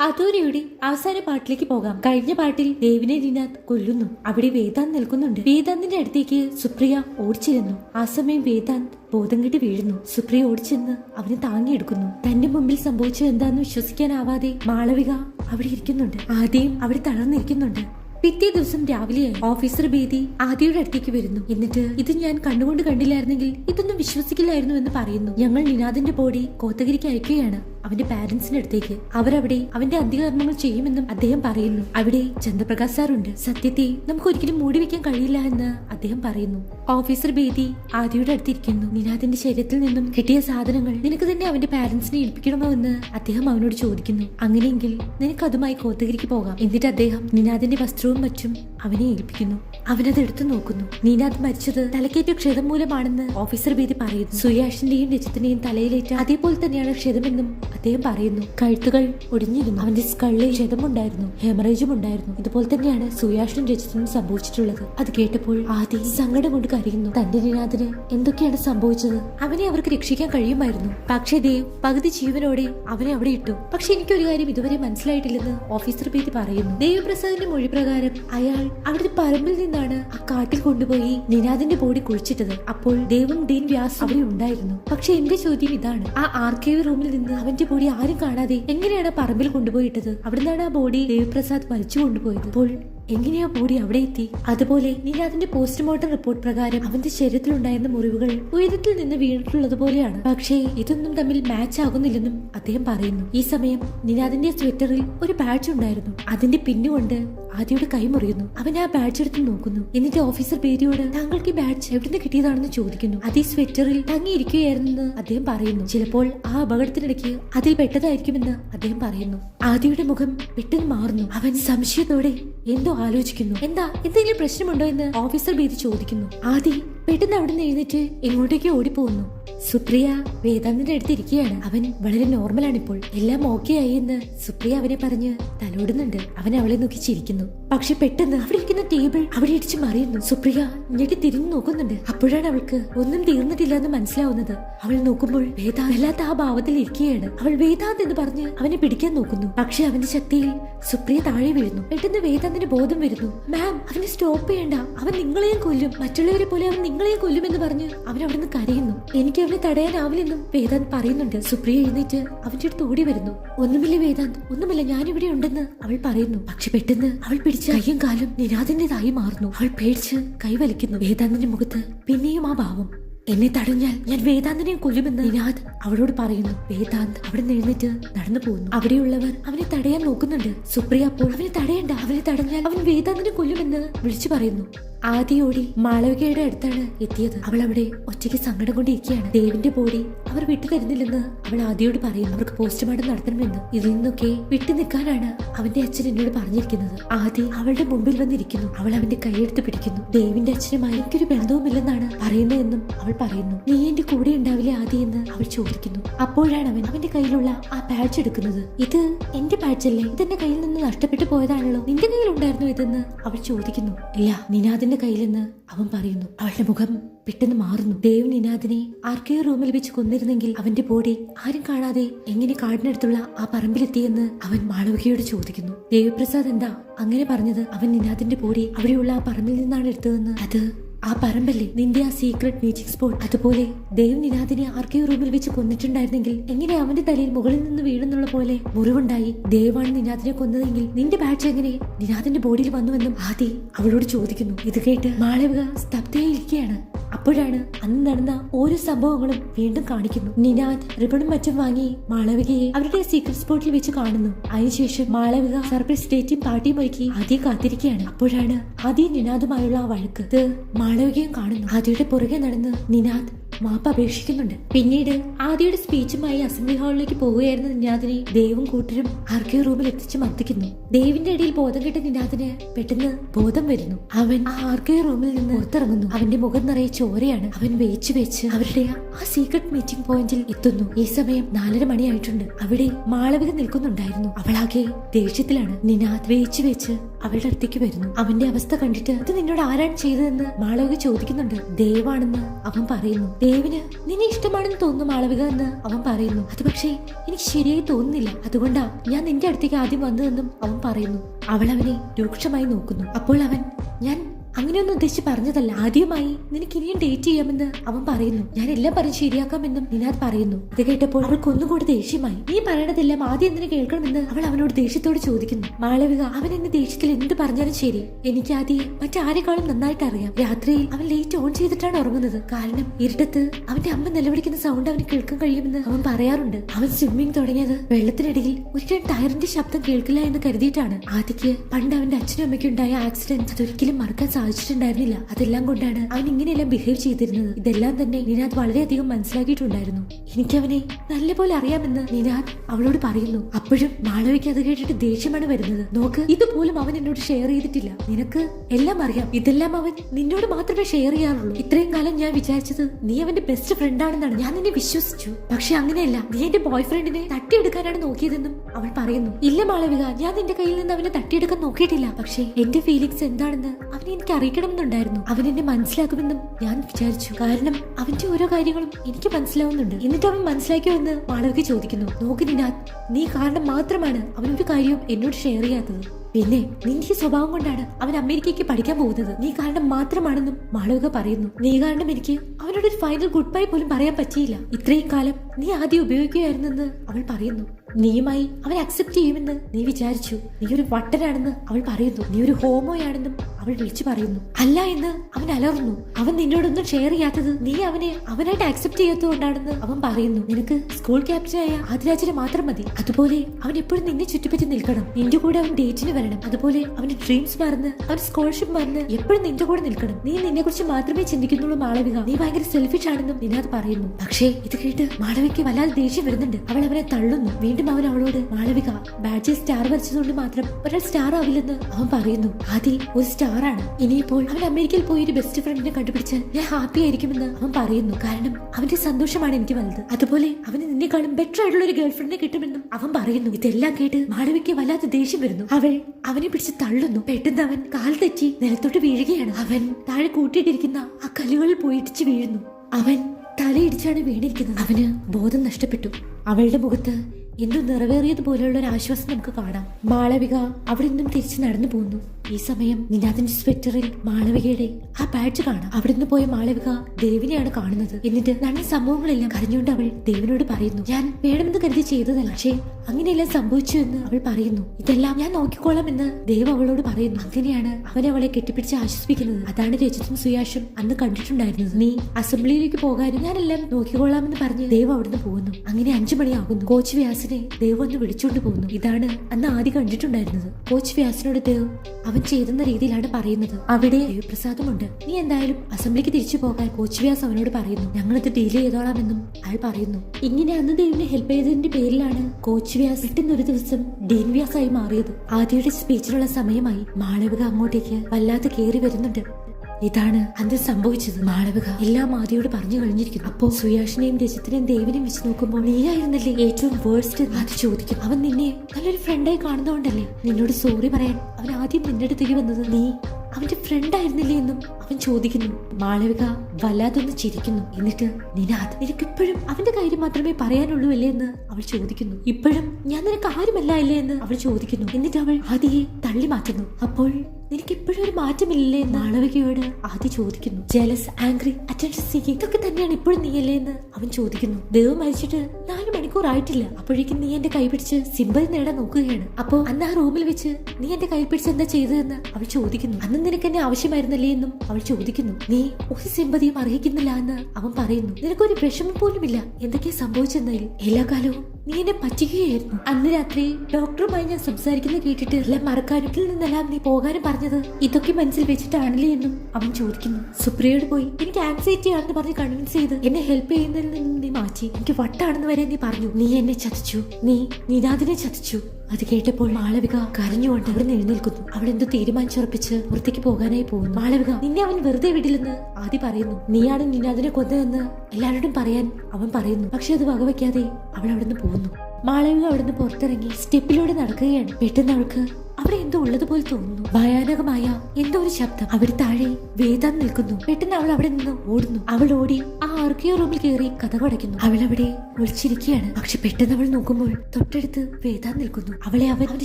അതോടെയോടെ അവസാന പാട്ടിലേക്ക് പോകാം. കഴിഞ്ഞ പാട്ടിൽ ദേവിനെ ദിനാഥ് കൊല്ലുന്നു. അവിടെ വേദാന്ത് നിൽക്കുന്നുണ്ട്. വേദാന്തിന്റെ അടുത്തേക്ക് സുപ്രിയ ഓടിച്ചിരുന്നു ആ സമയം വേദാന്ത് ബോധം കെട്ടി വീഴുന്നു. സുപ്രിയ ഓടിച്ചെന്ന് അവനെ താങ്ങിയെടുക്കുന്നു. തന്റെ മുമ്പിൽ സംഭവിച്ചത് എന്താന്ന് വിശ്വസിക്കാനാവാതെ മാളവിക അവിടെ ഇരിക്കുന്നുണ്ട്. ആദ്യം അവിടെ തളർന്നിരിക്കുന്നുണ്ട്. പിറ്റേ ദിവസം രാവിലെയായി ഓഫീസർ ബേദി ആദ്യയുടെ അടുത്തേക്ക് വരുന്നു. എന്നിട്ട് ഇത് ഞാൻ കണ്ണുകൊണ്ട് കണ്ടില്ലായിരുന്നെങ്കിൽ ഇതൊന്നും വിശ്വസിക്കില്ലായിരുന്നു എന്ന് പറയുന്നു. ഞങ്ങൾ നിനാദിന്റെ ബോഡി കോത്തഗിരിക്ക് അയക്കുകയാണ് അവന്റെ പാരന്റ്സിന്റെ അടുത്തേക്ക്. അവരവിടെ അവന്റെ അന്ത്യകർമ്മങ്ങൾ ചെയ്യുമെന്നും അദ്ദേഹം പറയുന്നു. അവിടെ ചന്ദ്രപ്രകാശ് സാറുണ്ട് സത്യത്തെ നമുക്ക് ഒരിക്കലും മൂടി വെക്കാൻ കഴിയില്ല എന്ന് അദ്ദേഹം പറയുന്നു. ഓഫീസർ ബേദി ആദ്യയുടെ അടുത്തിരിക്കുന്നു. നിനാദിന്റെ ശരീരത്തിൽ നിന്നും കിട്ടിയ സാധനങ്ങൾ നിനക്ക് തന്നെ അവന്റെ പാരന്റ്സിനെ ഏൽപ്പിക്കണമോ എന്ന് അദ്ദേഹം അവനോട് ചോദിക്കുന്നു. അങ്ങനെയെങ്കിൽ നിനക്ക് അതുമായി കോത്തഗിരിക്ക് പോകാം. എന്നിട്ട് അദ്ദേഹം നിനാദിന്റെ വസ്ത്രവും മറ്റും അവനെ ഏൽപ്പിക്കുന്നു. അവനത് എടുത്തു നോക്കുന്നു. നീനാഥ് മരിച്ചത് തലക്കേറ്റ ക്ഷതം മൂലമാണെന്ന് ഓഫീസർ ബേദി പറയുന്നു. സുയാഷിന്റെയും രജിത്തിന്റെയും തലയിലേറ്റ അതേപോലെ തന്നെയാണ് ക്ഷതമെന്നും അദ്ദേഹം പറയുന്നു. കഴുത്തുകൾ ഒടിഞ്ഞിരുന്നു. അവന്റെ സ്കള്ളിൽ ക്ഷതമുണ്ടായിരുന്നു. ഹെമറേജും ഉണ്ടായിരുന്നു. ഇതുപോലെ തന്നെയാണ് സുയാഷിനും രജിത്തിനും സംഭവിച്ചിട്ടുള്ളത്. അത് കേട്ടപ്പോൾ ആദ്യം സങ്കടം കൊണ്ട് കരയുന്നു. തന്റെ നീനാഥിന് എന്തൊക്കെയാണ് സംഭവിച്ചത്? അവനെ അവർക്ക് രക്ഷിക്കാൻ കഴിയുമായിരുന്നു. പക്ഷേ ദേവ് പകുതി ജീവനോടെ അവനെ അവിടെ ഇട്ടു. പക്ഷെ എനിക്കൊരു കാര്യം ഇതുവരെ മനസ്സിലായിട്ടില്ലെന്ന് ഓഫീസർ ബേദി പറയുന്നു. ദേവപ്രസാദിന്റെ മൊഴി പ്രകാരം അയാൾ അവിടുത്തെ പറമ്പിൽ നിന്നാണ് ആ കാട്ടിൽ കൊണ്ടുപോയി നിനാദിന്റെ ബോഡി കുഴിച്ചിട്ടത്? അപ്പോൾ ദേവും ഡീൻ വ്യാസ് അവിടെ ഉണ്ടായിരുന്നു. പക്ഷെ എന്റെ ചോദ്യം ഇതാണ്. ആ ആർക്കേവ് റൂമിൽ നിന്ന് അവന്റെ ബോഡി ആരും കാണാതെ എങ്ങനെയാണ് പറമ്പിൽ കൊണ്ടുപോയിട്ടത്? അവിടുന്നാണ് ആ ബോഡി ദേവപ്രസാദ് വലിച്ചു കൊണ്ടുപോയത്. അപ്പോൾ എങ്ങനെയാ ബോഡി അവിടെ എത്തി? അതുപോലെ നിനാദിന്റെ പോസ്റ്റ്മോർട്ടം റിപ്പോർട്ട് പ്രകാരം അവന്റെ ശരീരത്തിലുണ്ടായിരുന്ന മുറിവുകൾ ഉയരത്തിൽ നിന്ന് വീണിട്ടുള്ളത് പോലെയാണ്. പക്ഷേ ഇതൊന്നും തമ്മിൽ മാച്ച് ആകുന്നില്ലെന്നും അദ്ദേഹം പറയുന്നു. ഈ സമയം നീനാഥിന്റെ സ്വെറ്ററിൽ ഒരു പാച്ച് ഉണ്ടായിരുന്നു. അതിന്റെ പിന്നുകൊണ്ട് ആദ്യയുടെ കൈ മുറിയുന്നു. അവൻ ആ ബാഡ്ജ് എടുത്ത് നോക്കുന്നു. എന്നിട്ട് ഓഫീസർ പേരിയോട് താങ്കൾക്ക് ഈ ബാഡ്ജ് എവിടുന്ന് കിട്ടിയതാണെന്ന് ചോദിക്കുന്നു. അത് ഈ സ്വെറ്ററിൽ തങ്ങിയിരിക്കുകയായിരുന്നെന്ന് അദ്ദേഹം പറയുന്നു. ചിലപ്പോൾ ആ അപകടത്തിനിടയ്ക്ക് അതിൽ പെട്ടതായിരിക്കുമെന്ന് അദ്ദേഹം പറയുന്നു. ആദ്യയുടെ മുഖം പെട്ടെന്ന് മാറുന്നു. അവൻ സംശയത്തോടെ എന്തോ ആലോചിക്കുന്നു. എന്താ? എന്തെങ്കിലും പ്രശ്നമുണ്ടോ? എന്ന് ഓഫീസർ ബേദി ചോദിക്കുന്നു. ആദി പെട്ടെന്ന് അവിടെ നിന്ന് എഴുന്നേറ്റ് എങ്ങോട്ടേക്ക് ഓടിപ്പോകുന്നു. സുപ്രിയ വേദാന്തിന്റെ അടുത്ത് ഇരിക്കുകയാണ്. അവൻ വളരെ നോർമലാണ് ഇപ്പോൾ എല്ലാം ഓക്കെ ആയി എന്ന് സുപ്രിയ അവനെ പറഞ്ഞ് തലോടുന്നുണ്ട്. അവൻ അവളെ നോക്കി ചിരിക്കുന്നു. പക്ഷെ പെട്ടെന്ന് അവിടെ ഇരിക്കുന്ന ടേബിൾ അവിടെ ഇടിച്ച് മറിയുന്നു. സുപ്രിയ ഞെട്ടി തിരിഞ്ഞു നോക്കുന്നുണ്ട്. അപ്പോഴാണ് അവൾക്ക് ഒന്നും തീർന്നിട്ടില്ല എന്ന് മനസ്സിലാവുന്നത്. അവൾ നോക്കുമ്പോൾ വേദാന്ത് അല്ലാത്ത ആ ഭാവത്തിൽ ഇരിക്കുകയാണ്. അവൾ വേദാന്ത് എന്ന് പറഞ്ഞ് അവനെ പിടിക്കാൻ നോക്കുന്നു. പക്ഷെ അവന്റെ ശക്തിയിൽ സുപ്രിയ താഴെ വീഴുന്നു. പെട്ടെന്ന് വേദാന്തിന് ബോധം വരുന്നു. മാം അവനെ സ്റ്റോപ്പ് ചെയ്യണ്ട. അവൻ നിങ്ങളെയും കൊല്ലും. മറ്റുള്ളവരെ പോലെ അവൻ നിങ്ങളെയും കൊല്ലുമെന്ന് പറഞ്ഞ് അവൻ അവിടെ നിന്ന് കരയുന്നു. എനിക്ക് അവനെ തടയാനാവില്ലെന്നും വേദാന്ത് പറയുന്നുണ്ട്. സുപ്രിയ എഴുന്നേറ്റ് അവന്റെ അടുത്ത് ഓടി വരുന്നു. ഒന്നുമില്ല വേദാന്ത് ഒന്നുമില്ല ഞാനിവിടെ ഉണ്ടെന്ന് അവൾ പറയുന്നു. പക്ഷെ പെട്ടെന്ന് അവൾ പിടിച്ച കയ്യും കാലും നിരാതിന്റേതായി മാറുന്നു. അവൾ പേടിച്ച് കൈവലിക്കുന്നു വേദാന്തിന്റെ മുഖത്ത് പിന്നെയും ആ ഭാവം. എന്നെ തടഞ്ഞാൽ ഞാൻ വേദാന്തിനെ കൊല്ലുമെന്ന് നിനാഥ് അവളോട് പറയുന്നു. വേദാന്ത് അവിടെ എഴുന്നേറ്റ് നടന്നു പോകുന്നു. അവിടെയുള്ളവർ അവനെ തടയാൻ നോക്കുന്നുണ്ട്. സുപ്രിയ അപ്പോൾ അവനെ തടയണ്ട അവനെ തടഞ്ഞാൽ അവൻ വേദാന്തിനെ കൊല്ലുമെന്ന് വിളിച്ചു പറയുന്നു. ആദിയോടി മാളവികയുടെ അടുത്താണ് എത്തിയത്. അവൾ അവിടെ ഒറ്റയ്ക്ക് സങ്കടം കൊണ്ടിരിക്കുകയാണ്. ദേവിന്റെ ബോഡി അവർ വിട്ടു തരുന്നില്ലെന്ന് അവൾ ആദിയോട് പറയും. അവർക്ക് പോസ്റ്റ്മോർട്ടം നടത്തണമെന്ന്. ഇതിൽ നിന്നൊക്കെ വിട്ടു നിൽക്കാനാണ് അവന്റെ അച്ഛൻ എന്നോട് പറഞ്ഞിരിക്കുന്നത്. ആദ്യം അവളുടെ മുമ്പിൽ വന്നിരിക്കുന്നു. അവൾ അവന്റെ കൈയെടുത്ത് പിടിക്കുന്നു. ദേവിന്റെ അച്ഛനുമായി എനിക്കൊരു ബന്ധവുമില്ലെന്നാണ് പറയുന്നതെന്നും അവൾ പറയുന്നു. നീ എന്റെ കൂടെ ഉണ്ടാവില്ല ആദ്യ എന്ന് അവൾ ചോദിക്കുന്നു. അപ്പോഴാണ് അവൻ അവന്റെ കയ്യിലുള്ള ആ പാച്ച് എടുക്കുന്നത്. ഇത് എന്റെ പാച്ചല്ലേ? ഇത് ഇതെന്റെ കയ്യിൽ നിന്ന് നഷ്ടപ്പെട്ടു പോയതാണല്ലോ. നിന്റെ കയ്യിൽ ഉണ്ടായിരുന്നു ഇതെന്ന് അവൾ ചോദിക്കുന്നു. ഇല്ല നിനാദിന്റെ കയ്യിലെന്ന് അവൻ പറയുന്നു അവളുടെ മുഖം പെട്ടെന്ന് മാറുന്നു. ദേവ് നിനാദിനെ ആർക്കെയോ റൂമിൽ വെച്ച് കൊന്നിരുന്നെങ്കിൽ അവന്റെ ബോഡി ആരും കാണാതെ എങ്ങനെ കാടിനടുത്തുള്ള ആ പറമ്പിലെത്തിയെന്ന് അവൻ മാളവികയോട് ചോദിക്കുന്നു. ദേവിപ്രസാദ് എന്താ അങ്ങനെ പറഞ്ഞത്? അവൻ നിനാദിന്റെ ബോഡി അവിടെയുള്ള ആ പറമ്പിൽ നിന്നാണ് എടുത്തതെന്ന്. അത് ആ പറമ്പല്ലേ? നിന്റെ ആ സീക്രട്ട് മീറ്റിംഗ് സ്പോട്ട് അതുപോലെ ദേവ് നിനാദിനെ ആർക്കേ റൂമിൽ വെച്ച് കൊന്നിട്ടുണ്ടായിരുന്നെങ്കിൽ എങ്ങനെ അവന്റെ തലയിൽ മുകളിൽ നിന്ന് വീണെന്നുള്ള പോലെ? മുറിവുണ്ടായി. ദേവാണ് നിനാദിനെ കൊന്നതെങ്കിൽ നിന്റെ ബാഡ്ജ് എങ്ങനെ? നിനാദിന്റെ ബോഡിയിൽ വന്നുവെന്നും ആദി അവളോട് ചോദിക്കുന്നു. ഇത് കേട്ട് മാളവിക സ്തബ്ധയായിരിക്കുകയാണ്. അപ്പോഴാണ് അന്ന് നടന്ന ഓരോ സംഭവങ്ങളും വീണ്ടും കാണിക്കുന്നു. നിനാദ് റിബണും മറ്റും വാങ്ങി മാളവികയെ അവരുടെ സീക്രട്ട് സ്പോട്ടിൽ വെച്ച് കാണുന്നു. അതിനുശേഷം മാളവിക സർപ്രൈസ് ഡേറ്റും പാർട്ടിയും ഒരുക്കി ആദ്യം കാത്തിരിക്കുകയാണ്. അപ്പോഴാണ് ആദ്യം നിനാദുമായുള്ള ആ വഴക്ക്. മാളവികയും കാണുന്നു. ആദ്യയുടെ പുറകെ നടന്ന് നിനാദ് മാപ്പ് അപേക്ഷിക്കുന്നുണ്ട്. പിന്നീട് ആദ്യയുടെ സ്പീച്ചുമായി അസംബ്ലി ഹാളിലേക്ക് പോവുകയായിരുന്ന നിനാദിനെ ദേവും കൂട്ടരും ആർക്കേ റൂമിൽ എത്തിച്ച് മർദ്ദിക്കുന്നു. ദേവിന്റെ ഇടയിൽ ബോധം കെട്ട നിനാദിന് പെട്ടെന്ന് ബോധം വരുന്നു. അവൻ ആ ആർക്കേ റൂമിൽ നിന്ന് പുറത്തിറങ്ങുന്നു. അവന്റെ മുഖം നിറയെ ചോരയാണ്. അവൻ വേച്ച് വെച്ച് അവരുടെ ആ സീക്രട്ട് മീറ്റിംഗ് പോയിന്റിൽ എത്തുന്നു. ഈ സമയം നാലര മണിയായിട്ടുണ്ട്. അവിടെ മാളവിക നിൽക്കുന്നുണ്ടായിരുന്നു. അവളാകെ ദേഷ്യത്തിലാണ്. നിനാദ് വേച്ച് വെച്ച് അവളുടെ അടുത്തേക്ക് വരുന്നു. അവന്റെ അവസ്ഥ കണ്ടിട്ട് ഇത് നിന്നോട് ആരാണ് ചെയ്തതെന്ന്? മാളവിക ചോദിക്കുന്നുണ്ട്. ദേവാണെന്ന് അവൻ പറയുന്നു. ദേവിന് നിന്നെ ഇഷ്ടമാണെന്ന് തോന്നുന്നു മാളവിക എന്ന് അവൻ പറയുന്നു. അത് പക്ഷേ എനിക്ക് ശരിയായി തോന്നുന്നില്ല. അതുകൊണ്ടാ ഞാൻ നിന്റെ അടുത്തേക്ക് ആദ്യം വന്നതെന്നും അവൻ പറയുന്നു. അവൾ അവനെ രൂക്ഷമായി നോക്കുന്നു. അപ്പോൾ അവൻ ഞാൻ അങ്ങനെയൊന്നും ഉദ്ദേശിച്ച് പറഞ്ഞതല്ല. ആദ്യമായി നിനക്ക് ഇനിയും ഡേറ്റ് ചെയ്യാമെന്ന് അവൻ പറയുന്നു. ഞാൻ എല്ലാം പറഞ്ഞ് ശരിയാക്കാമെന്നും നിനാദ് പറയുന്നു. ഇത് കേട്ടപ്പോൾ അവൾക്ക് ഒന്നുകൂടി ദേഷ്യമായി. നീ പറയണതെല്ലാം ആദ്യം എന്തിനു കേൾക്കണമെന്ന് അവൾ അവനോട് ദേഷ്യത്തോട് ചോദിക്കുന്നു. മാളവിക അവൻ എന്നെ ദേഷ്യത്തിൽ എന്ത് പറഞ്ഞാലും ശരി. എനിക്ക് ആദ്യം മറ്റാരെക്കാളും നന്നായിട്ട് അറിയാം. രാത്രിയിൽ അവൻ ലേറ്റ് ഓൺ ചെയ്തിട്ടാണ് ഉറങ്ങുന്നത്. കാരണം ഇരുട്ടത്ത് അവന്റെ അമ്മ നിലവിളിക്കുന്ന സൗണ്ട് അവന് കേൾക്കാൻ കഴിയുമെന്ന് അവൻ പറയാറുണ്ട്. അവൻ സ്വിമ്മിംഗ് തുടങ്ങിയത് വെള്ളത്തിനിടയിൽ ഒരിക്കലും ടയറിന്റെ ശബ്ദം കേൾക്കില്ല എന്ന് കരുതിയിട്ടാണ്. ആദ്യക്ക് പണ്ട് അവന്റെ അച്ഛനും അമ്മയ്ക്കും ഉണ്ടായ ആക്സിഡന്റ് അതൊരിക്കലും മറക്കാൻ സാധിച്ചിട്ടുണ്ടായിരുന്നില്ല അതെല്ലാം കൊണ്ടാണ് അവൻ ഇങ്ങനെയെല്ലാം ബിഹേവ് ചെയ്തിരുന്നത്. ഇതെല്ലാം തന്നെ നിനാദ് വളരെയധികം മനസ്സിലാക്കിയിട്ടുണ്ടായിരുന്നു. എനിക്കവനെ നല്ലപോലെ അറിയാമെന്ന് നിനാദ് അവളോട് പറയുന്നു. അപ്പോഴും മാളവിക്ക് അത് കേട്ടിട്ട് ദേഷ്യമാണ് വരുന്നത്. നോക്ക് ഇതുപോലും അവൻ എന്നോട് ഷെയർ ചെയ്തിട്ടില്ല. നിനക്ക് എല്ലാം അറിയാം. ഇതെല്ലാം അവൻ നിന്നോട് മാത്രമേ ഷെയർ ചെയ്യാറുള്ളൂ. ഇത്രയും കാലം ഞാൻ വിചാരിച്ചത് നീ അവന്റെ ബെസ്റ്റ് ഫ്രണ്ട് ആണെന്നാണ്. ഞാൻ നിന്നെ വിശ്വസിച്ചു. പക്ഷെ അങ്ങനെയല്ല. നീ എന്റെ ബോയ് ഫ്രണ്ടിനെ തട്ടിയെടുക്കാനാണ് നോക്കിയതെന്നും അവൾ പറയുന്നു. ഇല്ല മാളവിക ഞാൻ നിന്റെ കയ്യിൽ നിന്ന് അവനെ തട്ടിയെടുക്കാൻ നോക്കിയിട്ടില്ല. പക്ഷേ എന്റെ ഫീലിങ്സ് എന്താണെന്ന് അവനെ എനിക്ക് അറിയിക്കണമെന്നുണ്ടായിരുന്നു. അവൻ എന്നെ മനസ്സിലാക്കുമെന്നും ഞാൻ വിചാരിച്ചു. കാരണം അവന്റെ ഓരോ കാര്യങ്ങളും എനിക്ക് മനസ്സിലാവുന്നുണ്ട്. എന്നിട്ട് അവൻ മനസ്സിലാക്കിയോ എന്ന് മാളവിക ചോദിക്കുന്നു. നോക്ക് നിനാഥ് നീ കാരണം മാത്രമാണ് അവനൊരു കാര്യവും എന്നോട് ഷെയർ ചെയ്യാത്തത്. പിന്നെ നിന്റെ സ്വഭാവം കൊണ്ടാണ് അവൻ അമേരിക്കയ്ക്ക് പഠിക്കാൻ പോകുന്നത്. നീ കാരണം മാത്രമാണെന്നും മാളവിക പറയുന്നു. നീ കാരണം എനിക്ക് അവനോട് ഒരു ഫൈനൽ ഗുഡ് ബൈ പോലും പറയാൻ പറ്റിയില്ല. ഇത്രയും കാലം നീ ആദ്യം ഉപയോഗിക്കുകയായിരുന്നെന്ന് അവൾ പറയുന്നു. നീയുമായി അവൻ അക്സെപ്റ്റ് ചെയ്യുമെന്ന് നീ വിചാരിച്ചു. നീ ഒരു വട്ടനാണെന്ന് അവൾ പറയുന്നു. നീ ഒരു ഹോമോയാണെന്നും അവൾ വിളിച്ചു പറയുന്നു. അല്ല എന്ന് അവൻ അലർന്നു അവൻ നിന്നോടൊന്നും ഷെയർ ചെയ്യാത്തത് നീ അവനെ അവനായിട്ട് അക്സെപ്റ്റ് ചെയ്യാത്തതുകൊണ്ടാണെന്ന് അവൻ പറയുന്നു. നിനക്ക് സ്കൂൾ ക്യാപ്റ്റനായ ആദിരാജിനെ മാത്രം മതി. അതുപോലെ അവൻ എപ്പോഴും നിന്നെ ചുറ്റിപ്പറ്റി നിൽക്കണം. നിന്റെ കൂടെ അവൻ ഡേറ്റിന് വരണം. അതുപോലെ അവന്റെ ഡ്രീംസ് മറന്ന്. അവൻ സ്കോളർഷിപ്പ് മറന്ന്. എപ്പോഴും നിന്റെ കൂടെ നിൽക്കണം. നീ നിന്നെ കുറിച്ച് മാത്രമേ ചിന്തിക്കുന്നുള്ളൂ മാളവിക. നീ ഭയങ്കര സെൽഫിഷ് ആണെന്നും നിനാഥ് പറയുന്നു. പക്ഷേ ഇത് കേട്ട് മാളവിക്ക് വല്ലാതെ ദേഷ്യം വരുന്നുണ്ട്. അവൾ അവനെ തള്ളുന്നു. വീണ്ടും അവൻ അവളോട് മാളവിക ബാഡ്ജിൽ സ്റ്റാർ വരച്ചതുകൊണ്ട് മാത്രം ഒരാൾ സ്റ്റാർ ആവില്ലെന്ന് അവൻ പറയുന്നു. ആദ്യം ഒരു സ്റ്റാർ ആണ് ഇനിയിപ്പോൾ അവൻ അമേരിക്കയിൽ പോയി ഒരു ബെസ്റ്റ് ഫ്രണ്ടിനെ കണ്ടുപിടിച്ചാൽ ഞാൻ ഹാപ്പി ആയിരിക്കുമെന്ന് അവൻ പറയുന്നു. കാരണം അവന്റെ സന്തോഷമാണ് എനിക്ക് വലുത്. അതുപോലെ അവന് നിന്നെക്കാളും ബെറ്റർ ആയിട്ടുള്ള ഒരു ഗേൾഫ്രണ്ടിനെ കിട്ടുമെന്നും അവൻ പറയുന്നു. ഇതെല്ലാം കേട്ട് മാളവിക്ക് വല്ലാത്ത ദേഷ്യം വരുന്നു. അവൾ അവനെ പിടിച്ച് തള്ളുന്നു. പെട്ടെന്ന് അവൻ കാൽ തെറ്റി നിലത്തോട്ട് വീഴുകയാണ്. അവൻ താഴെ കൂട്ടിയിട്ടിരിക്കുന്ന ആ കല്ലുകളിൽ പോയി ഇടിച്ച് വീഴുന്നു. അവൻ തലയിടിച്ചാണ് വീണിരിക്കുന്നത്. അവന് ബോധം നഷ്ടപ്പെട്ടു. അവളുടെ മുഖത്ത് എന്തോ നിറവേറിയതുപോലെയുള്ള ഒരു ആശ്വാസം നമുക്ക് കാണാം. മാളവിക അവിടെ നിന്നും തിരിച്ച് നടന്നു പോകുന്നു ഈ സമയം നിനാഥിന്റെ സ്വെറ്ററിൽ മാളവികയുടെ ആ പാച്ച് കാണാം. അവിടെ നിന്ന് പോയ മാളവിക ദേവിനെയാണ് കാണുന്നത്. എന്നിട്ട് നടന്ന സംഭവങ്ങളെല്ലാം കരഞ്ഞുകൊണ്ട് അവൾ ദേവിനോട് പറയുന്നു ഞാൻ വേണമെന്ന് കരുതി ചെയ്തതല്ല. പക്ഷേ അങ്ങനെയെല്ലാം സംഭവിച്ചു എന്ന് അവൾ പറയുന്നു. ഇതെല്ലാം ഞാൻ നോക്കിക്കോളാം എന്ന് ദേവ് അവളോട് പറയുന്നു. അങ്ങനെയാണ് അവൻ അവളെ കെട്ടിപ്പിടിച്ച് ആശ്വസിപ്പിക്കുന്നത്. അതാണ് രജിത്തും സുയാഷും അന്ന് കണ്ടിട്ടുണ്ടായിരുന്നത്. നീ അസംബ്ലിയിലേക്ക് പോകാനും ഞാനെല്ലാം നോക്കിക്കോളാം എന്ന് പറഞ്ഞ് ദേവ് അവിടുന്ന് പോകുന്നു. അങ്ങനെ അഞ്ചു മണിയാകുന്നു. കോച്ച് വ്യാസിനെ ദേവ് ഒന്ന് വിളിച്ചുകൊണ്ട് പോകുന്നു. ഇതാണ് അന്ന് ആദ്യം കണ്ടിട്ടുണ്ടായിരുന്നത്. കോച്ച് വ്യാസിനോട് ദേവ് അവൻ ചെയ്തെന്ന രീതിയിലാണ് പറയുന്നത്. അവിടെ ദേവപ്രസാദമുണ്ട്. നീ എന്തായാലും അസംബ്ലിക്ക് തിരിച്ചു പോകാൻ കോച്ച് വ്യാസ് അവനോട് പറയുന്നു. ഞങ്ങളിത് ഡീൽ ചെയ്തോളാമെന്നും അയാൾ പറയുന്നു. ഇങ്ങനെ അന്ന് ദേവിനെ ഹെൽപ്പ് ചെയ്തതിന്റെ പേരിലാണ് കോച്ച് വ്യാസ് പെട്ടെന്ന് ഒരു ദിവസം ഡീൻ വ്യാസായി മാറിയത്. ആദ്യയുടെ സ്പീച്ചിനുള്ള സമയമായി മാളവിക അങ്ങോട്ടേക്ക് വല്ലാതെ കയറി വരുന്നുണ്ട്. ഇതാണ് അന്ന് സംഭവിച്ചത്. മാളവിക എല്ലാം ആദ്യയോട് പറഞ്ഞു കഴിഞ്ഞിരിക്കുന്നു. അപ്പോ സുയാഷിനെയും രജിത്തിനെയും ദേവിനെയും വെച്ച് നോക്കുമ്പോൾ നീയായിരുന്നല്ലേ ഏറ്റവും വേഴ്സ്റ്റ് അത് ചോദിക്കും. അവൻ നിന്നെ നല്ലൊരു ഫ്രണ്ടായി കാണുന്നതുകൊണ്ടല്ലേ? നിന്നോട് സോറി പറയാൻ അവൻ ആദ്യം നിന്റെ അടുത്തേക്ക് വന്നത് നീ അവന്റെ ഫ്രണ്ട് ആയിരുന്നില്ലേ എന്നും അവൻ ചോദിക്കുന്നു. മാളവിക വല്ലാതൊന്ന് ചിരിക്കുന്നു. എന്നിട്ട് നിനാഥ് നിനക്ക് ഇപ്പോഴും അവന്റെ കാര്യം മാത്രമേ പറയാനുള്ളൂ അല്ലേ എന്ന് അവൾ ചോദിക്കുന്നു. ഇപ്പോഴും ഞാൻ നിനക്ക് ആരുമല്ല അല്ലേ എന്ന് അവൾ ചോദിക്കുന്നു. എന്നിട്ട് അവൾ അതിയെ തള്ളി മാറ്റുന്നു അപ്പോൾ നിനക്ക് ഇപ്പോഴും ഒരു മാറ്റമില്ലേ എന്ന്? മാളവികയോട് ആദ്യ ചോദിക്കുന്നു. ജലസ് ആംഗ്രി അറ്റൻഷൻ സീക്കിംഗ് ഇതൊക്കെ തന്നെയാണ് ഇപ്പോഴും നീയല്ലേ എന്ന് അവൻ ചോദിക്കുന്നു. ദേവ് മരിച്ചിട്ട് നാല് മണിക്കൂർ ആയിട്ടില്ല. അപ്പോഴേക്കും നീ എന്റെ കൈ പിടിച്ച് സിമ്പിൾ നേടാൻ നോക്കുകയാണ്. അപ്പോ അന്ന് ആ റൂമിൽ വെച്ച് നീ എന്റെ കൈ പിടിച്ച് എന്താ ചെയ്തതെന്ന് അവൾ ചോദിക്കുന്നു. അന്ന് നിനക്ക് എന്നെ ആവശ്യമായിരുന്നല്ലേ എന്നും അവൾ ചോദിക്കുന്നു. നീ ഒരു സിമ്പതിയും അർഹിക്കുന്നില്ല എന്ന് അവൻ പറയുന്നു. നിനക്കൊരു വിഷമം പോലുമില്ല. എന്തൊക്കെയാ സംഭവിച്ചെന്നതിൽ? എല്ലാ കാലവും നീ എന്നെ പറ്റിക്കുകയായിരുന്നു. അന്ന് രാത്രി ഡോക്ടറുമായി ഞാൻ സംസാരിക്കുന്നത് കേട്ടിട്ട് എല്ലാം മറക്കാനത്തിൽ നിന്നെല്ലാം നീ പോകാനും പറഞ്ഞത് ഇതൊക്കെ മനസ്സിൽ വെച്ചിട്ടാണല്ലേ എന്നും അവൻ ചോദിക്കുന്നു. സുപ്രിയോട് പോയി എനിക്ക് ആൻസൈറ്റി ആണെന്ന് പറഞ്ഞ് കൺവിൻസ് ചെയ്ത് എന്നെ ഹെൽപ്പ് ചെയ്യുന്നതിൽ നിന്ന് നീ മാറ്റി. എനിക്ക് വട്ടാണെന്ന് വരെ നീ പറഞ്ഞു. നീ എന്നെ ചതിച്ചു. നീ നിനാദിനെ ചതിച്ചു. അത് കേട്ടപ്പോൾ മാളവിക കരഞ്ഞുകൊണ്ട് അവിടെ എഴുന്നേൽക്കുന്നു. അവൾ തീരുമാനിച്ചുറപ്പിച്ച് പുറത്തേക്ക് പോകാനായി പോകുന്നു. മാളവിക നിന്നെ അവൻ വെറുതെ വിടില്ലെന്ന് ആദ്യം പറയുന്നു. നീയാണ് നിന്നാദിനെ കൊന്നതെന്ന് എല്ലാവരോടും പറയാൻ അവൻ പറയുന്നു. പക്ഷെ അത് വകവയ്ക്കാതെ അവൾ അവിടെ നിന്ന് പോകുന്നു. മാളവിക അവിടെ നിന്ന് പുറത്തിറങ്ങി സ്റ്റെപ്പിലൂടെ നടക്കുകയാണ്. പെട്ടെന്ന് അവൾക്ക് അവിടെ എന്തോ ഉള്ളതുപോലെ തോന്നുന്നു. ഭയാനകമായ എന്തോ ഒരു ശബ്ദം. അവിടെ താഴെ വേദാൻ നിൽക്കുന്നു. പെട്ടെന്ന് അവൾ അവിടെ നിന്ന് ഓടുന്നു. അവൾ ഓടി ആ ആർക്കിയോ റൂമിൽ കയറി കഥ കടയ്ക്കുന്നു അവൾ അവിടെ ഒളിച്ചിരിക്കുകയാണ്. പക്ഷെ പെട്ടെന്ന് അവൾ നോക്കുമ്പോൾ തൊട്ടടുത്ത് വേദാൻ നിൽക്കുന്നു. അവളെ അവൻ അവന്റെ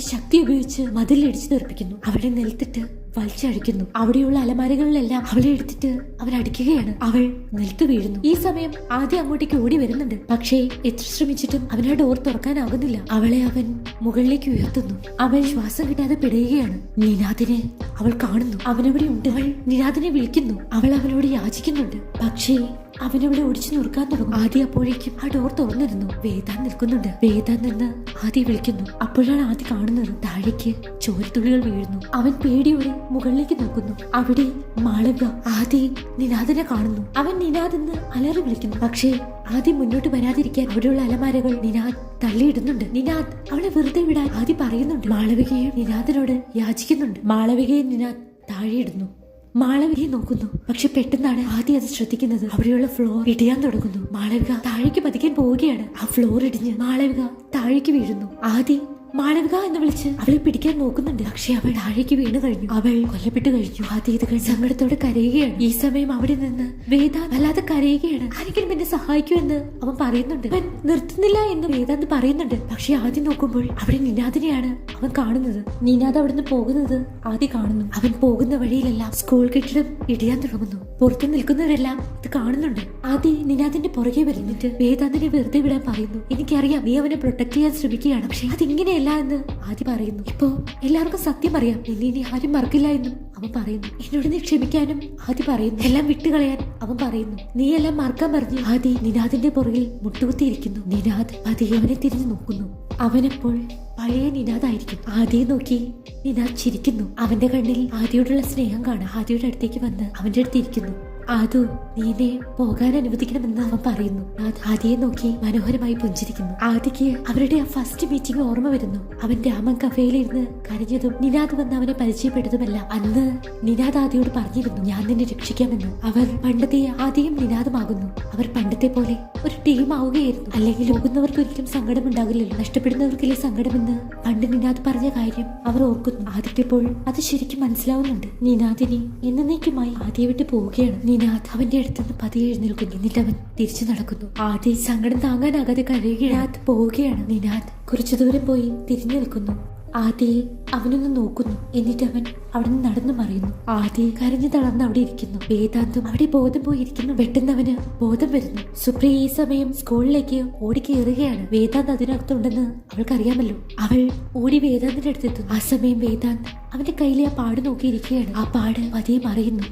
ശക്തി ഉപയോഗിച്ച് മതിലിടിച്ചു തെറിപ്പിക്കുന്നു. അവളെ നിലത്തിട്ട് വലിച്ചഴിക്കുന്നു. അവിടെയുള്ള അലമാരകളിലെല്ലാം അവളെ എടുത്തിട്ട് അവരടിക്കുകയാണ്. അവൾ നിലത്ത് വീഴുന്നു. ഈ സമയം ആദ്യം അങ്ങോട്ടേക്ക് ഓടി വരുന്നുണ്ട്. പക്ഷേ എത്ര ശ്രമിച്ചിട്ടും അവൻ ആ ഡോർ തുറക്കാനാകുന്നില്ല അവളെ അവൻ മുകളിലേക്ക് ഉയർത്തുന്നു. അവൾ ശ്വാസം കിട്ടാതെ പിടയുകയാണ്. നിനാദിനെ അവൾ കാണുന്നു. അവനവിടെ ഉണ്ട്. അവൾ നിനാദിനെ വിളിക്കുന്നു. അവൾ അവനോട് യാചിക്കുന്നുണ്ട്. പക്ഷേ അവനവിടെ ഒടിച്ചു നുറുക്കാൻ തുടങ്ങും ആദ്യം അപ്പോഴേക്കും ആ ഡോർ തുറന്നിരുന്നു. വേദാൻ നിൽക്കുന്നുണ്ട്. വേദാൻ നിന്ന് ആദ്യ വിളിക്കുന്നു. അപ്പോഴാണ് ആദ്യം കാണുന്നത് താഴേക്ക് ചോരത്തുള്ളികൾ വീഴുന്നു. അവൻ പേടിയോടെ മുകളിലേക്ക് നോക്കുന്നു. അവിടെ മാളിക ആദ്യ നിനാദിനെ കാണുന്നു. അവൻ നിനാദ് എന്ന് അലറി വിളിക്കുന്നു. പക്ഷേ ആദ്യം മുന്നോട്ട് വരാതിരിക്കാൻ അവിടെയുള്ള അലമാരകൾ നിനാദ് തള്ളിയിടുന്നുണ്ട്. നിനാദ് അവളെ വെറുതെ വിടാൻ ആദ്യം പറയുന്നുണ്ട്. മാളവികയും നിനാദിനോട് യാചിക്കുന്നുണ്ട്. മാളവികയും നിനാദ് താഴെയിടുന്നു. മാളവികയെ നോക്കുന്നു. പക്ഷെ പെട്ടെന്നാണ് ആദ്യം അത് ശ്രദ്ധിക്കുന്നത്. അവിടെയുള്ള ഫ്ലോർ ഇടിയാൻ തുടങ്ങുന്നു. മാളവിക താഴേക്ക് പതിക്കാൻ പോവുകയാണ്. ആ ഫ്ലോർ ഇടിഞ്ഞ് മാളവിക താഴേക്ക് വീഴുന്നു. ആദ്യം മാളവിക എന്ന് വിളിച്ച് അവളെ പിടിക്കാൻ നോക്കുന്നുണ്ട്. പക്ഷെ അവൾ താഴേക്ക് വീണ് കഴിഞ്ഞു. അവൾ കൊല്ലപ്പെട്ട് കഴിഞ്ഞു. കഴിഞ്ഞ് സങ്കടത്തോടെ കരയുകയാണ്. ഈ സമയം അവിടെ നിന്ന് വേദ വല്ലാതെ കരയുകയാണ്. ആരെങ്കിലും എന്നെ സഹായിക്കൂ എന്ന് അവൻ പറയുന്നുണ്ട്. അവൻ നിർത്തുന്നില്ല എന്ന് വേദാന്ത് പറയുന്നുണ്ട്. പക്ഷെ ആദ്യം നോക്കുമ്പോൾ അവിടെ നിനാദിനെയാണ് അവൻ കാണുന്നത്. നിനാദ് അവിടുന്ന് പോകുന്നത് ആദ്യം കാണുന്നു. അവൻ പോകുന്ന വഴിയിലെല്ലാം സ്കൂൾ കെട്ടിടം ഇടിയാൻ തുടങ്ങുന്നു. പുറത്തു നിൽക്കുന്നവരെല്ലാം ഇത് കാണുന്നുണ്ട്. ആദ്യം നിനാദിന്റെ പുറകെ വരുന്നിട്ട് വേദാന്തിനെ വെറുതെ വിടാൻ പറയുന്നു. എനിക്കറിയാം നീ അവനെ പ്രൊട്ടക്ട് ചെയ്യാൻ ശ്രമിക്കുകയാണ്. പക്ഷെ അതിങ്ങനെയല്ല. എന്ന് ആദ്യം പറയുന്നു. ഇപ്പോ എല്ലാവർക്കും സത്യം അറിയാം. നിന്നെ ഇനി ആരും മറക്കില്ല എന്നും അവൻ പറയുന്നു. എന്നോട് നീ ക്ഷമിക്കാനും ആദ്യം പറയുന്നു. എല്ലാം വിട്ടുകളയാൻ അവൻ പറയുന്നു. നീ എല്ലാം മറക്കാൻ പറഞ്ഞു ആദി നിനാദിന്റെ പുറകിൽ മുട്ടുകുത്തിയിരിക്കുന്നു. നിനാദ് പതിയെ അവനെ തിരിഞ്ഞു നോക്കുന്നു. അവനെപ്പോൾ പഴയ നിനാദായിരിക്കും. ആദ്യം നോക്കി നിനാദ് ചിരിക്കുന്നു. അവന്റെ കണ്ണിൽ ആദ്യയോടുള്ള സ്നേഹം കാണാം ആദ്യയുടെ അടുത്തേക്ക് വന്ന് അവന്റെ അടുത്ത് ആദു നീനെ പോകാൻ അനുവദിക്കണമെന്ന് അവൻ പറയുന്നു. ആദിയെ നോക്കി മനോഹരമായി പുഞ്ചിരിക്കുന്നു. ആദിക്ക് അവരുടെ ആ ഫസ്റ്റ് മീറ്റിംഗ് ഓർമ്മ വരുന്നു. അവൻ രാമൻ കഫേയിലിരുന്ന് കരഞ്ഞതും നിനാദ് വന്ന് അവനെ പരിചയപ്പെട്ടതുമല്ല. അന്ന് നിനാദ് ആദിയോട് പറഞ്ഞിരുന്നു ഞാൻ നിന്നെ രക്ഷിക്കാമെന്ന്. അവർ പണ്ടത്തെ ആദ്യം നിനാദമാകുന്നു. അവർ പണ്ടത്തെ പോലെ ഒരു ടീം ആവുകയായിരുന്നു. അല്ലെങ്കിൽ ഒരിക്കലും സങ്കടം ഉണ്ടാകില്ലല്ലോ നഷ്ടപ്പെടുന്നവർക്കില്ലേ സങ്കടമെന്ന്. പണ്ട് നിനാദ് പറഞ്ഞ കാര്യം അവർ ഓർക്കുന്നു. ആദിത്യപ്പോൾ അത് ശരിക്കും മനസ്സിലാവുന്നുണ്ട്. നിനാദിനി എന്നേക്കുമായി ആദ്യ വിട്ട് പോവുകയാണ്. നിനാദ് അവന്റെ അടുത്തുനിന്ന് പതിയെ എഴുന്നേൽക്കുന്നു. എന്നിട്ട് അവൻ തിരിച്ചു നടക്കുന്നു. ആദ്യ സങ്കടം താങ്ങാനാകാതെ കഴിയുകയാണ് പോവുകയാണ്. നിനാദ് കുറച്ചു ദൂരം പോയി തിരിഞ്ഞു നിൽക്കുന്നു. ആദ്യയെ അവനൊന്ന് നോക്കുന്നു. എന്നിട്ട് അവൻ അവിടെ നിന്ന് നടന്നു മറിയുന്നു. ആദ്യ കരഞ്ഞു തളർന്ന് അവിടെ ഇരിക്കുന്നു. വേദാന്തും അവിടെ ബോധം പോയിരിക്കുന്നു. പെട്ടെന്ന് അവന് ബോധം വരുന്നു. സുപ്രിയ ഈ സമയം സ്കൂളിലേക്ക് ഓടി കയറുകയാണ് വേദാന്ത് അതിനകത്തുണ്ടെന്ന് അവൾക്കറിയാമല്ലോ. അവൾ ഓടി വേദാന്തിന്റെ അടുത്തെത്തുന്നു. ആ സമയം വേദാന്ത് അവന്റെ കയ്യിലെ ആ പാട് നോക്കിയിരിക്കുകയാണ്. ആ പാട് പതിയെ മറിയുന്നു.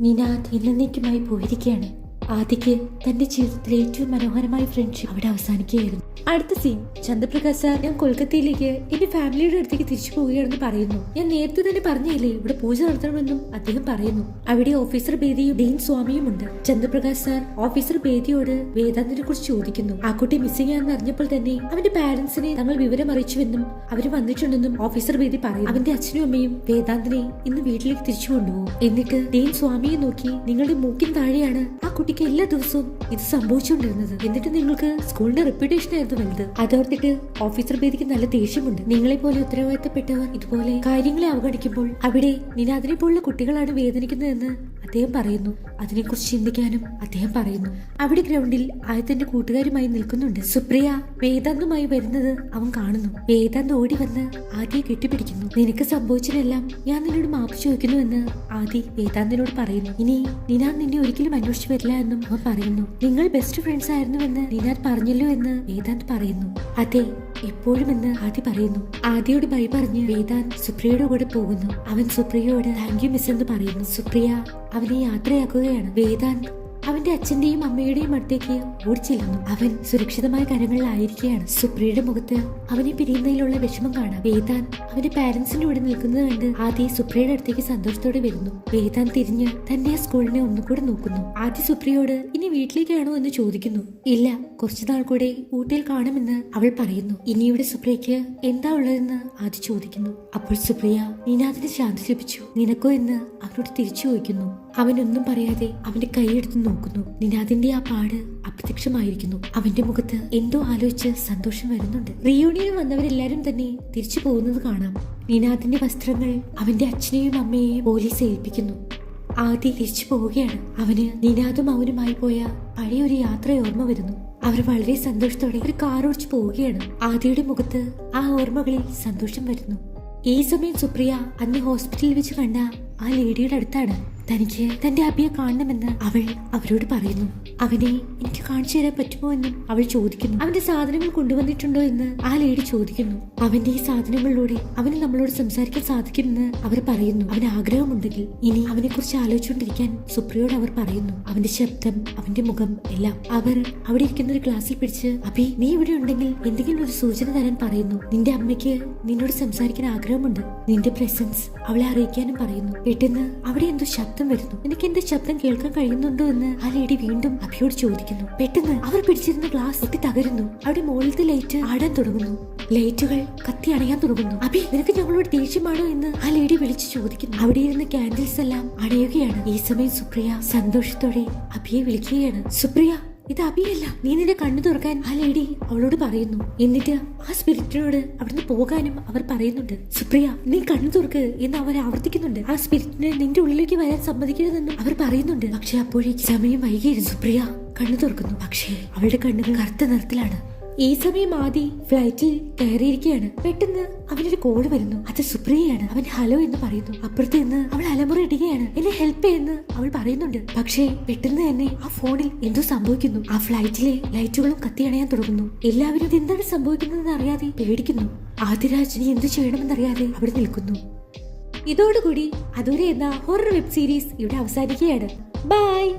നിനാദ് ഇന്നേക്കുമായി പോയിരിക്കുകയാണ്. ആദിക്ക് തന്റെ ജീവിതത്തിലെ ഏറ്റവും മനോഹരമായ ഫ്രണ്ട്ഷിപ്പ് അവിടെ അവസാനിക്കുകയായിരുന്നു. അടുത്ത സീൻ ചന്ദ്രപ്രകാശ് സാർ ഞാൻ കൊൽക്കത്തയിലേക്ക് എന്റെ ഫാമിലിയുടെ അടുത്തേക്ക് തിരിച്ചു പോവുകയാണെന്ന് പറയുന്നു. ഞാൻ നേരത്തെ തന്നെ പറഞ്ഞില്ലേ ഇവിടെ പൂജ നടത്തണമെന്നും അദ്ദേഹം പറയുന്നു. അവിടെ ഓഫീസർ ബേദിയും ഡീൻ സ്വാമിയും ഉണ്ട്. ചന്ദ്രപ്രകാശ് സാർ ഓഫീസർ ബേദിയോട് വേദാന്തിനെ കുറിച്ച് ചോദിക്കുന്നു. ആ കുട്ടി മിസ്സിംഗ് ആണെന്ന് അറിഞ്ഞപ്പോൾ തന്നെ അവന്റെ പാരന്റ്സിനെ തങ്ങൾ വിവരം അറിയിച്ചുവെന്നും അവർ വന്നിട്ടുണ്ടെന്നും ഓഫീസർ ബേദി പറയും അവന്റെ അച്ഛനും അമ്മയും വേദാന്തിനെ ഇന്ന് വീട്ടിലേക്ക് തിരിച്ചു കൊണ്ടുപോകും. എന്നിട്ട് ഡീൻ സ്വാമിയെ നോക്കി നിങ്ങളുടെ മൂക്കിൻ താഴെയാണ് ആ കുട്ടിക്ക് എല്ലാ ദിവസവും ഇത് സംഭവിച്ചുകൊണ്ടിരുന്നത്. എന്നിട്ട് നിങ്ങൾക്ക് സ്കൂളിന്റെ റെപ്യൂട്ടേഷൻ ആയിരുന്നു വലുത്. അതോർത്തിട്ട് ഓഫീസർ ബേദിക്ക് നല്ല ദേഷ്യമുണ്ട്. നിങ്ങളെ പോലെ ഉത്തരവാദിത്തപ്പെട്ടവർ ഇതുപോലെ കാര്യങ്ങളെ അവഗണിക്കുമ്പോൾ അവിടെ നിനാദിനെ പോലുള്ള കുട്ടികളാണ് വേദനിക്കുന്നതെന്ന് അദ്ദേഹം പറയുന്നു അതിനെക്കുറിച്ച് ചിന്തിക്കാനും അദ്ദേഹം പറയുന്നു അവിടെ ഗ്രൗണ്ടിൽ ആയത്തിന്റെ കൂട്ടുകാരുമായി നിൽക്കുന്നുണ്ട്. സുപ്രിയ വേദാന്തുമായി വരുന്നത് അവൻ കാണുന്നു. വേദാന്ത് ഓടി വന്ന് ആദ്യം കെട്ടിപ്പിടിക്കുന്നു. നിനക്ക് സംഭവിച്ചതെല്ലാം ഞാൻ നിന്നോട് മാപ്പ് ചോദിക്കുന്നു എന്ന് ആദി വേദാന്തിനോട് പറയുന്നു. ഇനി നിനാദ് നിന്നെ ഒരിക്കലും അന്വേഷിച്ചു വരില്ല എന്നും അവൻ പറയുന്നു. നിങ്ങൾ ബെസ്റ്റ് ഫ്രണ്ട്സ് ആയിരുന്നുവെന്ന് നിനാദ് പറഞ്ഞല്ലോ എന്ന് വേദാന്ത് പറയുന്നു. അതെ എപ്പോഴും എന്ന് ആദ്യ പറയുന്നു. ആദ്യയോട് ബൈ പറഞ്ഞ് വേദാൻ സുപ്രിയയുടെ കൂടെ പോകുന്നു. അവൻ സുപ്രിയയോട് താങ്ക് യു മിസ് എന്ന് പറയുന്നു. സുപ്രിയ അവനെ യാത്രയാക്കുകയാണ്. വേദാന്ത് അവന്റെ അച്ഛന്റെയും അമ്മയുടെയും അടുത്തേക്ക് ഓടിച്ചില്ലെന്നു. അവൻ സുരക്ഷിതമായ കരങ്ങളിലായിരിക്കുകയാണ്. സുപ്രിയയുടെ മുഖത്ത് അവനെ പിരിയുന്നതിലുള്ള വിഷമം കാണാം. വേദാൻ അവന്റെ പാരന്റ്സിന്റെ കൂടെ നിൽക്കുന്നത് കണ്ട് ആദ്യ സുപ്രിയയുടെ അടുത്തേക്ക് സന്തോഷത്തോടെ വരുന്നു. വേദാൻ തിരിഞ്ഞ് തന്റെ ആ സ്കൂളിനെ ഒന്നുകൂടെ നോക്കുന്നു. ആദ്യ സുപ്രിയോട് ഇനി വീട്ടിലേക്കാണോ എന്ന് ചോദിക്കുന്നു. ഇല്ല കുറച്ചുനാൾ കൂടെ ഊട്ടിയിൽ കാണുമെന്ന് അവൾ പറയുന്നു. ഇനിയുടെ സുപ്രിയയ്ക്ക് എന്താ ഉള്ളതെന്ന് ആദ്യ ചോദിക്കുന്നു. അപ്പോൾ സുപ്രിയ നീനാഥിന് ശാന്തി ലഭിച്ചു. നിനക്കോ? എന്ന് അവനോട് തിരിച്ചു ചോദിക്കുന്നു. അവനൊന്നും പറയാതെ അവന്റെ കൈയെടുത്ത് നോക്കുന്നു. നിനാദിന്റെ ആ പാട് അപ്രത്യക്ഷമായിരിക്കുന്നു. അവന്റെ മുഖത്ത് എന്തോ ആലോചിച്ച് സന്തോഷം വരുന്നുണ്ട്. റിയൂണിയൻ വന്നവരെല്ലാരും തന്നെ തിരിച്ചു പോകുന്നത് കാണാം. നിനാദിന്റെ വസ്ത്രങ്ങൾ അവന്റെ അച്ഛനെയും അമ്മയെയും പോലീസ് ഏൽപ്പിക്കുന്നു. ആദ്യ തിരിച്ചു പോവുകയാണ്. അവന് നിനാദും അവനുമായി പോയ പഴയ ഒരു യാത്ര ഓർമ്മ വരുന്നു. അവർ വളരെ സന്തോഷത്തോടെ ഒരു കാർ ഓടിച്ചു പോവുകയാണ്. ആദ്യയുടെ മുഖത്ത് ആ ഓർമ്മകളിൽ സന്തോഷം വരുന്നു. ഈ സമയം സുപ്രിയ അന്ന് ഹോസ്പിറ്റലിൽ വെച്ച് കണ്ട ആ ലേഡിയുടെ അടുത്താണ്. തനിക്ക് തന്റെ അബിയെ കാണണമെന്ന് അവൾ അവരോട് പറയുന്നു. അവനെ എനിക്ക് കാണിച്ചു തരാൻ പറ്റുമോ എന്നും അവൾ ചോദിക്കുന്നു. അവന്റെ സാധനങ്ങൾ കൊണ്ടുവന്നിട്ടുണ്ടോ എന്ന് ആ ലേഡി ചോദിക്കുന്നു. അവന്റെ ഈ സാധനങ്ങളിലൂടെ അവന് നമ്മളോട് സംസാരിക്കാൻ സാധിക്കുമെന്ന് അവർ പറയുന്നു. അവന് ആഗ്രഹമുണ്ടെങ്കിൽ ഇനി അവനെ കുറിച്ച് ആലോചിച്ചുകൊണ്ടിരിക്കാൻ സുപ്രിയോട് അവർ പറയുന്നു. അവന്റെ ശബ്ദം അവന്റെ മുഖം എല്ലാം. അവർ അവിടെ ഇരിക്കുന്ന ഒരു ക്ലാസ്സിൽ പിടിച്ച് അഭി നീ ഇവിടെ ഉണ്ടെങ്കിൽ എന്തെങ്കിലും ഒരു സൂചന തരാൻ പറയുന്നു. നിന്റെ അമ്മയ്ക്ക് നിന്നോട് സംസാരിക്കാൻ ആഗ്രഹമുണ്ട്. നിന്റെ പ്രസൻസ് അവളെ അറിയിക്കാനും പറയുന്നു. പെട്ടെന്ന് അവിടെ എന്തോ ശബ്ദം വരുന്നു. എനിക്ക് എന്റെ ശബ്ദം കേൾക്കാൻ കഴിയുന്നുണ്ടോ എന്ന് ആ ലേഡി വീണ്ടും അഭിയോട് ചോദിക്കുന്നു. പെട്ടെന്ന് അവർ പിടിച്ചിരുന്ന ഗ്ലാസ് ഒത്തി തകരുന്നു. അവിടെ മുകളിലത്തെ ലൈറ്റ് ആടാൻ തുടങ്ങുന്നു. ലൈറ്റുകൾ കത്തി അണയാൻ തുടങ്ങുന്നു. അഭി നിനക്ക് ഞങ്ങളോട് ദേഷ്യമാണോ എന്ന് ആ ലേഡി വിളിച്ചു ചോദിക്കുന്നു. അവിടെ ഇരുന്ന ക്യാൻഡിൽസ് എല്ലാം അണയുകയാണ്. ഈ സമയം സുപ്രിയ സന്തോഷത്തോടെ അഭിയെ വിളിക്കുകയാണ്. സുപ്രിയ ഇത് അഭിയല്ല നീ നിന്റെ കണ്ണു തുറക്കാൻ. ആ ലേഡി അവളോട് പറയുന്നു. എന്നിട്ട് ആ സ്പിരിറ്റിനോട് അവിടുന്ന് പോകാനും അവർ പറയുന്നുണ്ട്. സുപ്രിയ നീ കണ്ണു തുറക്ക് എന്ന് അവർ ആവർത്തിക്കുന്നുണ്ട്. ആ സ്പിരിറ്റിനെ നിന്റെ ഉള്ളിലേക്ക് വരാൻ സമ്മതിക്കരുതെന്നും അവർ പറയുന്നുണ്ട്. പക്ഷെ അപ്പോഴേക്ക് സമയം വൈകിയിരുന്നു. സുപ്രിയ കണ്ണു തുറക്കുന്നു. പക്ഷേ അവളുടെ കണ്ണുകൾ കറുത്ത നിറത്തിലാണ്. ഈ സമയം ആദി ഫ്ലൈറ്റിൽ കയറിയിരിക്കുകയാണ്. പെട്ടെന്ന് അവനൊരു കോൾ വരുന്നു. അത് സുപ്രിയയാണ്. അവൻ ഹലോ എന്ന് പറയുന്നു. അപ്പുറത്ത് നിന്ന് അവൾ അലമുറ ഇടുകയാണ്. എന്നെ ഹെൽപ്പ് ചെയ്യുന്നു അവൾ പറയുന്നുണ്ട്. പക്ഷേ പെട്ടെന്ന് തന്നെ ആ ഫോണിൽ എന്തോ സംഭവിക്കുന്നു. ആ ഫ്ലൈറ്റിലെ ലൈറ്റുകളും കത്തിയണയാൻ തുടങ്ങുന്നു. എല്ലാവരും എന്താണ് സംഭവിക്കുന്നതെന്ന് അറിയാതെ പേടിക്കുന്നു. ആദിരാജ് ഇനി എന്ത് ചെയ്യണമെന്നറിയാതെ അവിടെ നിൽക്കുന്നു. ഇതോടുകൂടി അതുവരെ എന്ന ഹൊറർ വെബ് സീരീസ് ഇവിടെ അവസാനിക്കുകയാണ്. ബൈ